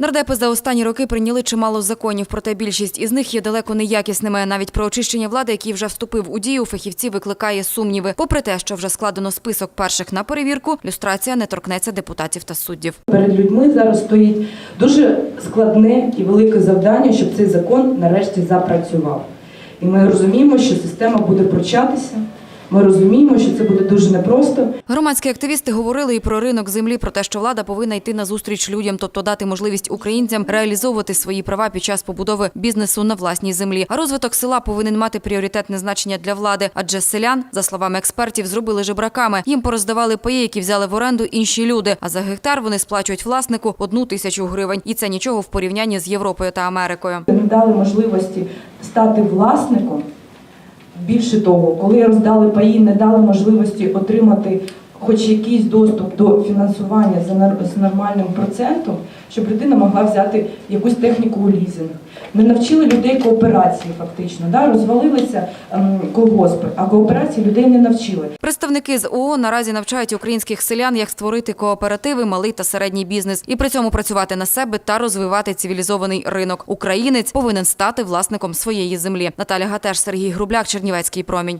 Нардепи за останні роки прийняли чимало законів, проте більшість із них є далеко не якісними. Навіть про очищення влади, який вже вступив у дію, фахівці викликає сумніви. Попри те, що вже складено список перших на перевірку, люстрація не торкнеться депутатів та суддів. Перед людьми зараз стоїть дуже складне і велике завдання, щоб цей закон нарешті запрацював. І ми розуміємо, що система буде прочатися. Ми розуміємо, що це буде дуже непросто. Громадські активісти говорили і про ринок землі, про те, що влада повинна йти на зустріч людям, тобто дати можливість українцям реалізовувати свої права під час побудови бізнесу на власній землі. А розвиток села повинен мати пріоритетне значення для влади, адже селян, за словами експертів, зробили жебраками. Їм пороздавали паї, які взяли в оренду інші люди. А за гектар вони сплачують власнику одну тисячу гривень. І це нічого в порівнянні з Європою та Америкою. Не дали можливості стати власником. Більше того, коли роздали паї, не дали можливості отримати хоч якийсь доступ до фінансування з нормальним процентом, щоб людина могла взяти якусь техніку у лізинг. Не навчили людей кооперації, фактично. Да? Розвалилися ем, колгоспи, а кооперації людей не навчили. Представники з ООН наразі навчають українських селян, як створити кооперативи, малий та середній бізнес, і при цьому працювати на себе та розвивати цивілізований ринок. Українець повинен стати власником своєї землі. Наталя Гатеш, Сергій Грубляк, Чернівецький промінь.